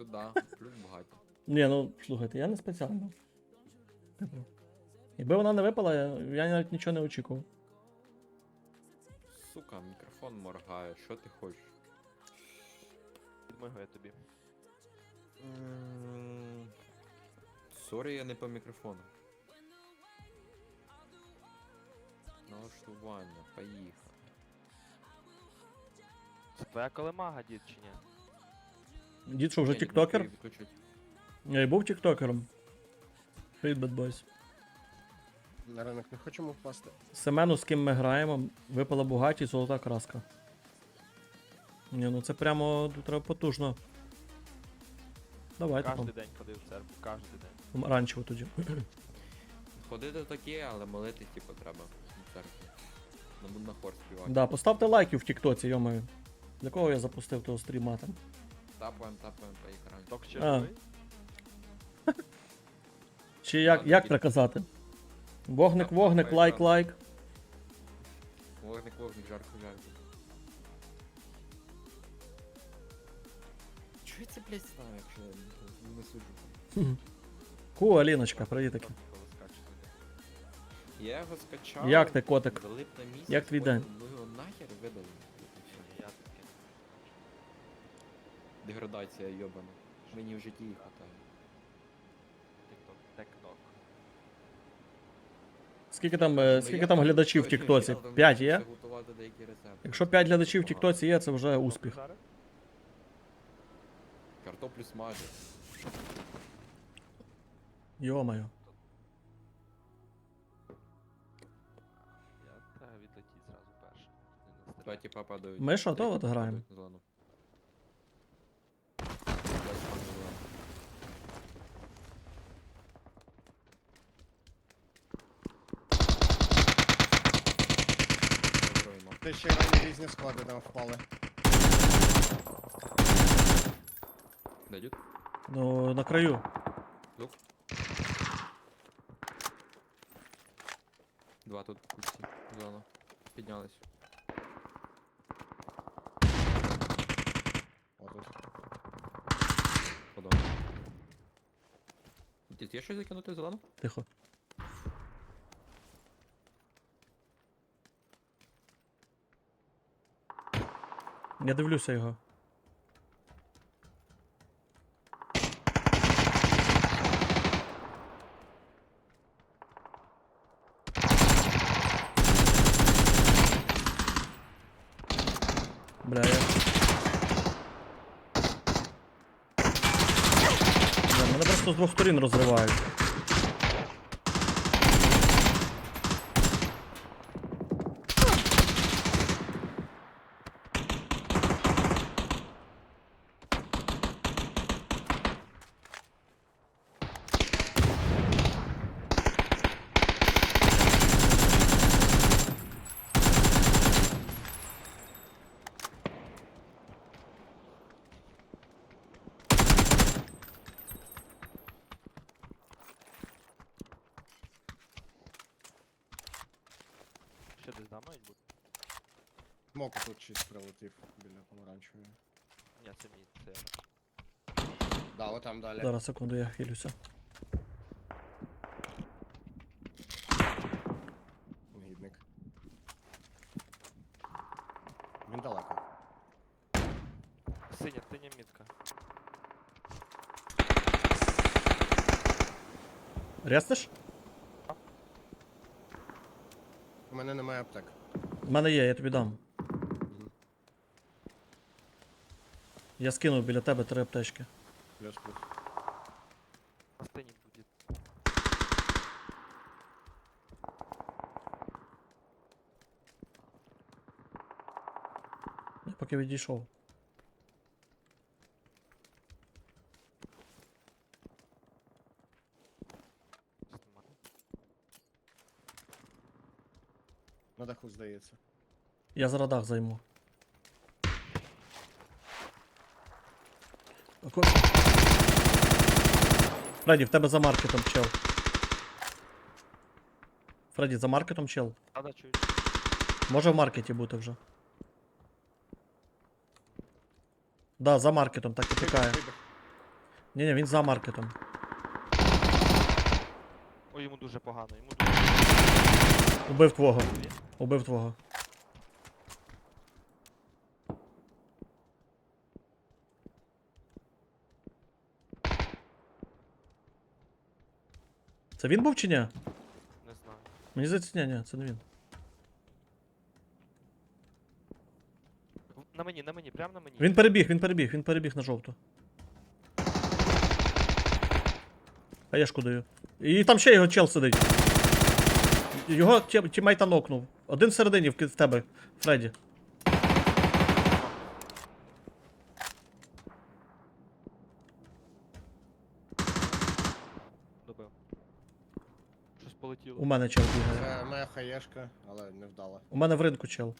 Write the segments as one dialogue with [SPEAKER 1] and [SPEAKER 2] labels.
[SPEAKER 1] Сюди, плюс багато.
[SPEAKER 2] Ні, ну слухайте, я не спеціально. Типу. Якби вона не випала, я, я навіть нічого не очікував.
[SPEAKER 1] Сука, мікрофон моргає, що ти хочеш?
[SPEAKER 3] Підмигує тобі.
[SPEAKER 1] М, Сорі, я не по мікрофону. Налаштування, поїхали.
[SPEAKER 3] Це твоя колемага, дід, чи ні?
[SPEAKER 2] Дід що, вже тіктокер? Я і був тіктокером. Привіт, Bad Boys.
[SPEAKER 4] На ранок не хочемо впасти.
[SPEAKER 2] Семену, з ким ми граємо, випала Бугаті, золота краска. Ні, ну це прямо тут треба потужно. Давайте
[SPEAKER 3] Кожен день ходив в церкву, кожен день.
[SPEAKER 2] Помаранчево тоді.
[SPEAKER 1] Ходити таке, але молитись, типу, треба в церкві. Не на хор співати.
[SPEAKER 2] Да, поставте лайки в тіктоці, йомаю. Для кого я запустив того стріма там?
[SPEAKER 1] Тапаємо, тапаємо по екрані.
[SPEAKER 3] Ток ще
[SPEAKER 2] А.
[SPEAKER 3] живий?
[SPEAKER 2] Чи як, як приказати? Вогник, вогник, лайк, лайк.
[SPEAKER 1] Вогник, вогник, жарко, жарко. Чого я це, блядь, став, якщо я не сиджу?
[SPEAKER 2] Ку, Аліночка, привіт таки.
[SPEAKER 1] Я його скачав.
[SPEAKER 2] Як ти, котик?
[SPEAKER 1] залип на місяць,
[SPEAKER 2] Як твій
[SPEAKER 1] потім
[SPEAKER 2] день?
[SPEAKER 1] Ну його нахер видали. Деградація йобана. Мені в житті їх хватає.
[SPEAKER 3] Тік-ток. Тек-ток.
[SPEAKER 2] Скільки там, е, скільки там глядачів в Тіктоці?
[SPEAKER 1] кидав,
[SPEAKER 2] 5 є?
[SPEAKER 1] готувати деякі рецепти.
[SPEAKER 2] Якщо 5 глядачів в. Тіктоці є, це вже успіх.
[SPEAKER 1] Картоплю смажить.
[SPEAKER 2] Йомаю.
[SPEAKER 3] Я треба зразу перше. Не
[SPEAKER 1] Два
[SPEAKER 3] настріляй.
[SPEAKER 1] падають.
[SPEAKER 2] Ми що, то от граємо?
[SPEAKER 1] Добро,
[SPEAKER 4] Ти ще й рані різні склади там впали.
[SPEAKER 1] Дадут?
[SPEAKER 2] Ну, на краю.
[SPEAKER 1] Лук. Два тут кучці. Зона. Піднялись.
[SPEAKER 4] Отут.
[SPEAKER 1] Подон. Дід, є щось закинути в зелену?
[SPEAKER 2] Тихо. Я дивлюся його. Бля, я... Бля, мене просто з двох сторін розривають.
[SPEAKER 3] Ще десь да, мають бути?
[SPEAKER 4] Моку тут чись прилетів біля помаранчевої.
[SPEAKER 3] Ні, це мій, це я.
[SPEAKER 4] Да, отам далі.
[SPEAKER 2] Зараз секунду, я хилюся.
[SPEAKER 4] Негідник. Він далеко.
[SPEAKER 3] Синя, синя мітка.
[SPEAKER 2] Ряснеш?
[SPEAKER 4] У мене немає аптек.
[SPEAKER 2] У мене є, я тобі дам. Я скинув біля тебе три аптечки.
[SPEAKER 4] Плюс плюс.
[SPEAKER 3] На стіні буде.
[SPEAKER 2] Я поки відійшов.
[SPEAKER 4] На даху здається.
[SPEAKER 2] Я за радах займу. Аку- Фредді, в тебе за маркетом чел. Фредді, за маркетом чел.
[SPEAKER 3] А, да, чую.
[SPEAKER 2] Може в маркеті бути вже. Да, за маркетом так і тікає.
[SPEAKER 4] Вибіг.
[SPEAKER 2] Ні, ні, він за маркетом.
[SPEAKER 3] Ой, йому дуже погано, йому дуже
[SPEAKER 2] Убив твого.
[SPEAKER 3] погано.
[SPEAKER 2] Убив твого. Це він був чи ні?
[SPEAKER 3] Не знаю.
[SPEAKER 2] Мені здається, ні, ні, це не він.
[SPEAKER 3] На мені, на мені, прямо на мені.
[SPEAKER 2] Він перебіг, він перебіг, він перебіг на жовту. А я шкодую. І там ще його чел сидить. Його тімейта нокнув. Один всередині в, ки- в тебе, Фредді.
[SPEAKER 3] Добив. Щось полетіло.
[SPEAKER 2] У мене чел бігає.
[SPEAKER 4] Це моя хаєшка, але не вдала.
[SPEAKER 2] У мене в ринку чел.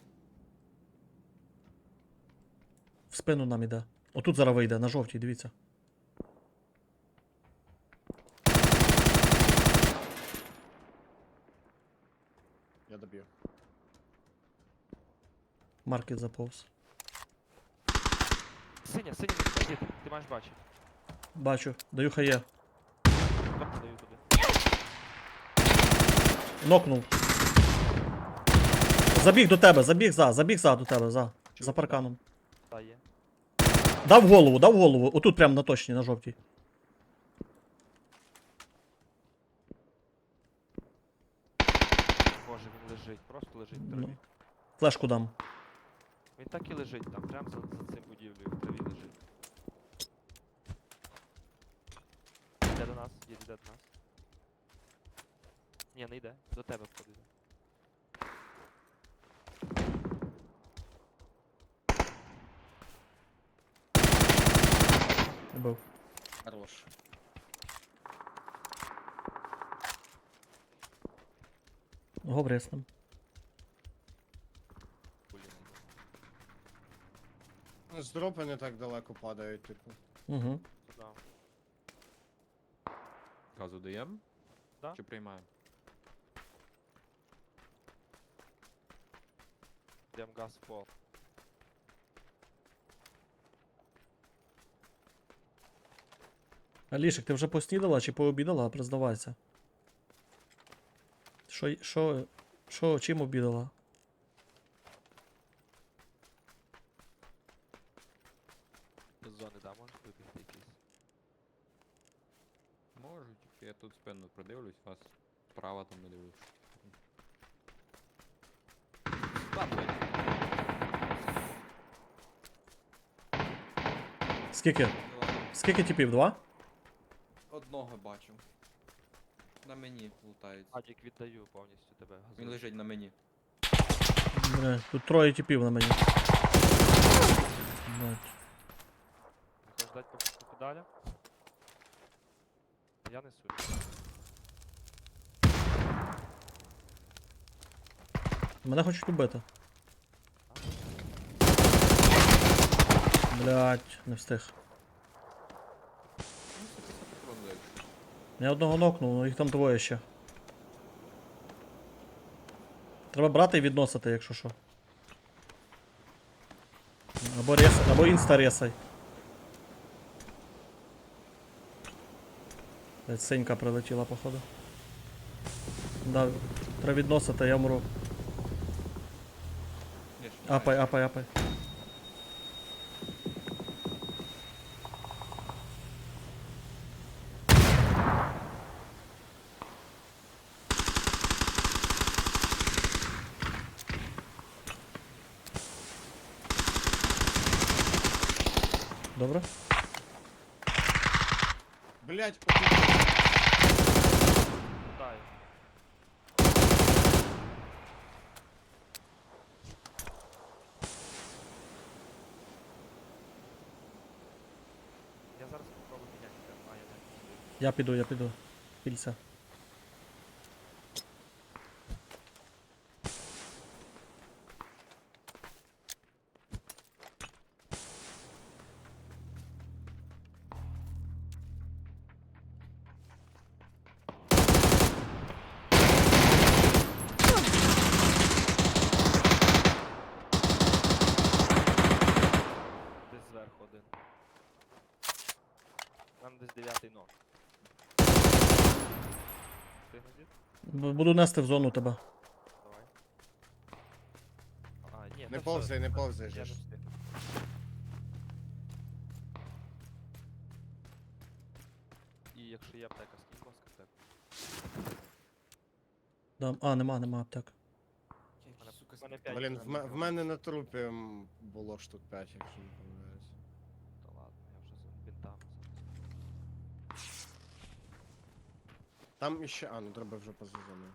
[SPEAKER 2] В спину нам іде. Отут зараз вийде, на жовтій, дивіться.
[SPEAKER 4] Я доб'ю.
[SPEAKER 2] Маркет заповз.
[SPEAKER 3] Синя, синя мітка, дід, ти маєш бачити.
[SPEAKER 2] Бачу, даю хає.
[SPEAKER 3] Тобто даю туди.
[SPEAKER 2] Нокнув. Забіг до тебе, забіг за, забіг за до тебе, за. За парканом.
[SPEAKER 3] Та є.
[SPEAKER 2] Дав голову, дав голову. Отут прямо на точній, на жовтій.
[SPEAKER 3] Боже, він лежить, просто лежить в
[SPEAKER 2] Ну.
[SPEAKER 3] траві.
[SPEAKER 2] Флешку дам.
[SPEAKER 3] Він так і лежить там, прямо за, за цим будівлею, в траві лежить. Йде до нас, їде до нас. Ні, не йде, до тебе входить.
[SPEAKER 2] Убив.
[SPEAKER 4] Хорош.
[SPEAKER 2] Говори з ним.
[SPEAKER 3] Блін.
[SPEAKER 4] Ну, З дропи не так далеко падають, типу.
[SPEAKER 2] Угу.
[SPEAKER 3] Туди.
[SPEAKER 1] Газу даємо?
[SPEAKER 3] Да.
[SPEAKER 1] Чи приймаємо?
[SPEAKER 3] Йдем газ в пол.
[SPEAKER 2] Алішик, ти вже поснідала чи пообідала, признавайся. Що, що, що, чим обідала?
[SPEAKER 3] Зони, да, можеш вибігти якийсь.
[SPEAKER 1] Можуть. Я тут спину продивлюсь, вас справа там не дивлюсь.
[SPEAKER 2] Скільки? Скільки типів? Два?
[SPEAKER 1] Одного бачу. На мені лутається.
[SPEAKER 3] Адік віддаю повністю тебе.
[SPEAKER 1] Він лежить на мені.
[SPEAKER 2] Бля, тут троє типів на мені. Блядь.
[SPEAKER 3] Не хочеш дати по, по? Я несу.
[SPEAKER 2] Мене хочуть убити. Блять, не встиг.
[SPEAKER 1] Ну, 150 патрон легше.
[SPEAKER 2] Я одного нокнув, але їх там двоє ще. Треба брати і відносити, якщо що. Або ресай, або інста ресай. Синька прилетіла, походу. Да, треба відносити, я мру. Апай, апай, апай.
[SPEAKER 4] Блять,
[SPEAKER 3] Дай. Я зараз попробую міняти тебе. А, я не.
[SPEAKER 2] Я піду, я піду. Пільця.
[SPEAKER 3] Десь дев'ятий ног. Встигну дід?
[SPEAKER 2] Б- Буду нести в зону тебе.
[SPEAKER 3] Давай. А, ні,
[SPEAKER 4] Не
[SPEAKER 3] та
[SPEAKER 4] повзай,
[SPEAKER 3] все,
[SPEAKER 4] не повзай
[SPEAKER 3] Я
[SPEAKER 4] же ж.
[SPEAKER 3] встиг. І якщо є аптека, скинь, будь ласка, аптеку.
[SPEAKER 2] Дам. А, нема, нема аптек.
[SPEAKER 3] Мене- мене п'ять
[SPEAKER 4] Блін, в, ме- в мене на трупі м, було штук 5, якщо не помиляюсь.
[SPEAKER 3] Та ладно, я вже з бінтами зараз.
[SPEAKER 4] Там іще. А, ну треба вже поза зоною.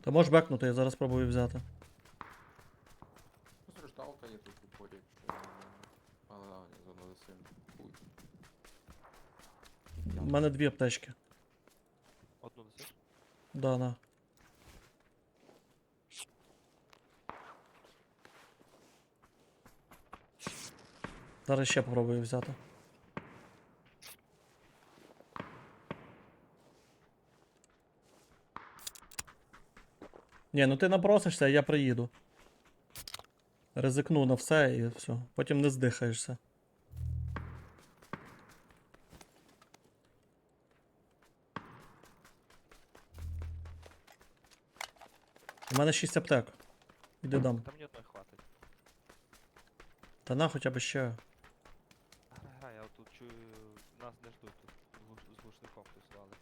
[SPEAKER 2] Ти можеш бекнути, я зараз спробую взяти.
[SPEAKER 1] Розрождалка є тут у полі. Але зона. Хуй.
[SPEAKER 2] У мене дві аптечки.
[SPEAKER 3] Одну несеш?
[SPEAKER 2] Да, на. Зараз ще попробую взяти. Ні, ну ти напросишся, а я приїду. Ризикну на все і все. Потім не здихаєшся. У мене 6 аптек. Іди дам.
[SPEAKER 3] Там ні одної хватить.
[SPEAKER 2] Та на хоча б ще.
[SPEAKER 3] Грай, грай, я тут чую, нас не ждуть тут. З глуш- З глушником хтось валить.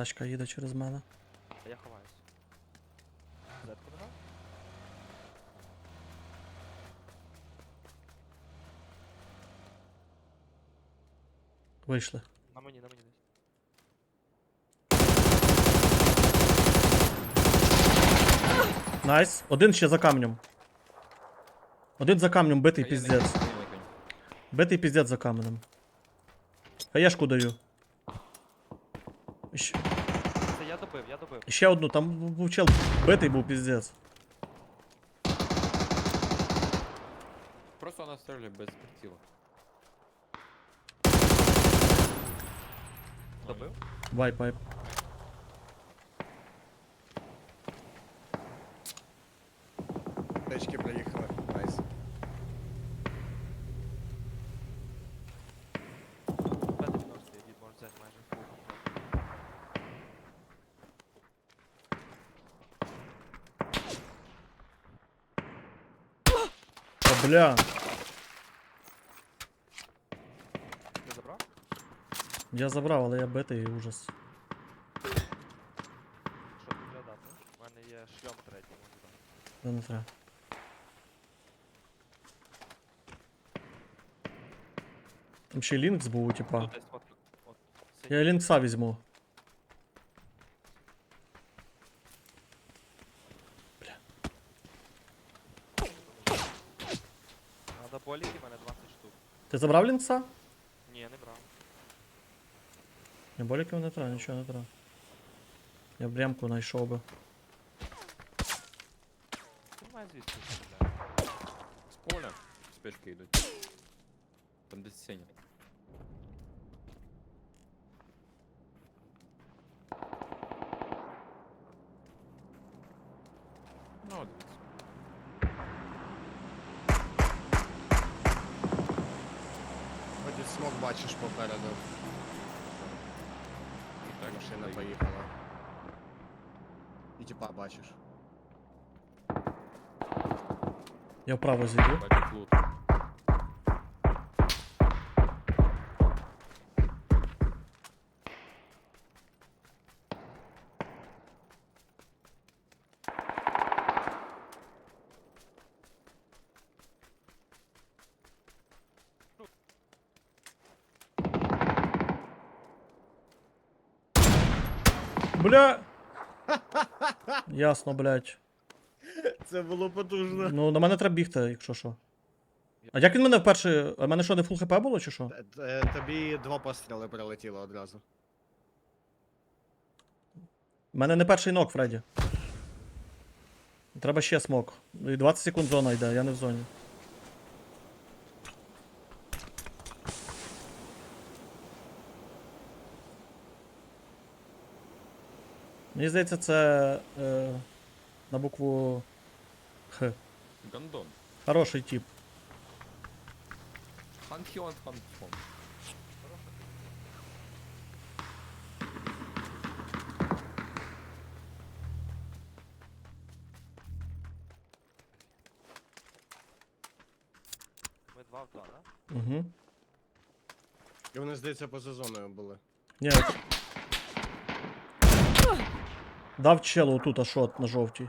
[SPEAKER 2] Тачка їде через мене.
[SPEAKER 3] А я ховаюсь. Зетку нема?
[SPEAKER 2] Вийшли.
[SPEAKER 3] На мені, на мені десь.
[SPEAKER 2] Найс. Один ще за камнем. Один за камнем битий піздець. Битий піздець за каменем. Хаєшку даю. ще одну, там був чел битий був піздець.
[SPEAKER 1] Просто вона стріляє без приціла.
[SPEAKER 3] Добив?
[SPEAKER 2] Вайп, вайп. бля.
[SPEAKER 3] Ти забрав?
[SPEAKER 2] Я забрав, але я битий ужас.
[SPEAKER 3] Що тут треба дати? У мене є шльом третій, можу дати.
[SPEAKER 2] Та не треба. Там ще й лінкс був, типа.
[SPEAKER 3] Тут десь от, от, синій.
[SPEAKER 2] Я лінкса візьму. Ти забрав лінкса?
[SPEAKER 3] Ні, не брав.
[SPEAKER 2] Не боліків не треба, нічого не треба. Я б ремку знайшов би.
[SPEAKER 3] Ти має звідси стріляти.
[SPEAKER 1] З поля. Спишки йдуть. Там десь синя.
[SPEAKER 4] Машина поїхала. І типа бачиш.
[SPEAKER 2] Я вправо.
[SPEAKER 1] Бачу лут.
[SPEAKER 2] Бля! Ясно, блядь.
[SPEAKER 4] Це було потужно.
[SPEAKER 2] Ну, на мене треба бігти, якщо що. А як він мене вперше. А в мене що, не фул хп було чи що?
[SPEAKER 4] Т- т- Тобі два постріли прилетіло одразу.
[SPEAKER 2] У мене не перший нок, Фредді. Треба ще смок. І 20 секунд зона йде, я не в зоні. Мені здається, це е, на букву Х.
[SPEAKER 1] Гандон.
[SPEAKER 2] Хороший тип.
[SPEAKER 1] Панхіон Фанфон.
[SPEAKER 3] Ми два в два, да?
[SPEAKER 2] Угу.
[SPEAKER 4] І вони, здається, поза зоною були.
[SPEAKER 2] Ні. Дав челу тут, а шот на жовтій.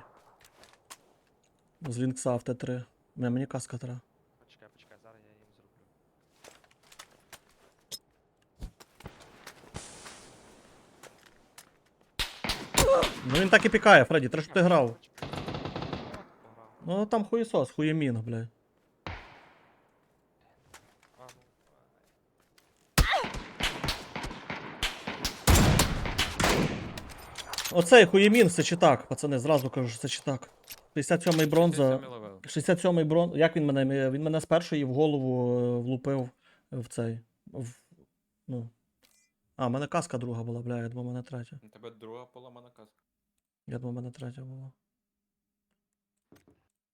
[SPEAKER 2] З лінкса в Т3. Не, мені каска треба.
[SPEAKER 3] Почекай, почекай, зараз я їм зроблю.
[SPEAKER 2] Ну він так і пікає, Фредді, треба щоб ти грав. Ну там хуєсос, хуємін, блядь.
[SPEAKER 3] А, ну.
[SPEAKER 2] Оцей хуємін, це читак, пацани, зразу кажу, що це читак. 67-й бронза.
[SPEAKER 1] 67 левел.
[SPEAKER 2] 67-й брон. Як він мене? Він мене з першої в голову е, влупив в цей. В... Ну. А, в мене каска друга була, бля, я думав, в мене третя.
[SPEAKER 1] У тебе друга поламана каска.
[SPEAKER 2] Я думав, в мене третя була.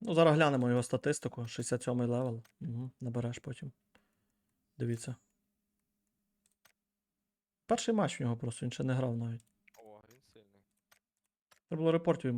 [SPEAKER 2] Ну, зараз глянемо його статистику. 67-й левел. Угу, набереш потім. Дивіться. Перший матч в нього просто, він ще не грав навіть. Треба було репортів йому